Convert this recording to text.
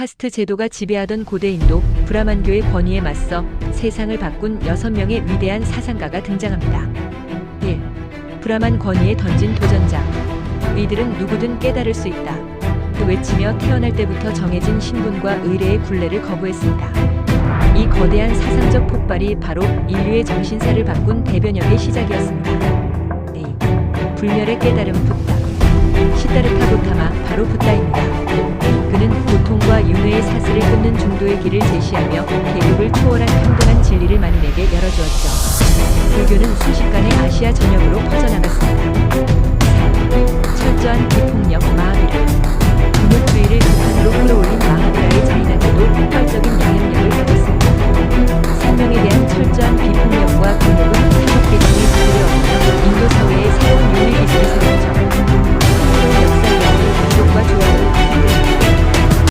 카스트 제도가 지배하던 고대 인도 브라만교의 권위에 맞서 세상을 바꾼 여섯 명의 위대한 사상가가 등장합니다. 1. 브라만 권위에 던진 도전자. 이들은 누구든 깨달을 수 있다. 그 외치며 태어날 때부터 정해진 신분과 의례의 굴레를 거부했습니다. 이 거대한 사상적 폭발이 바로 인류의 정신사를 바꾼 대변혁의 시작이었습니다. 2. 불멸의 깨달음 붓다. 시다르타 고타마 바로 붓다입니다. 사슬을 끊는 중도의 길을 제시하며 계급을 초월한 평등한 진리를 만인에게 열어주었죠. 불교는 순식간에 아시아 전역으로 퍼져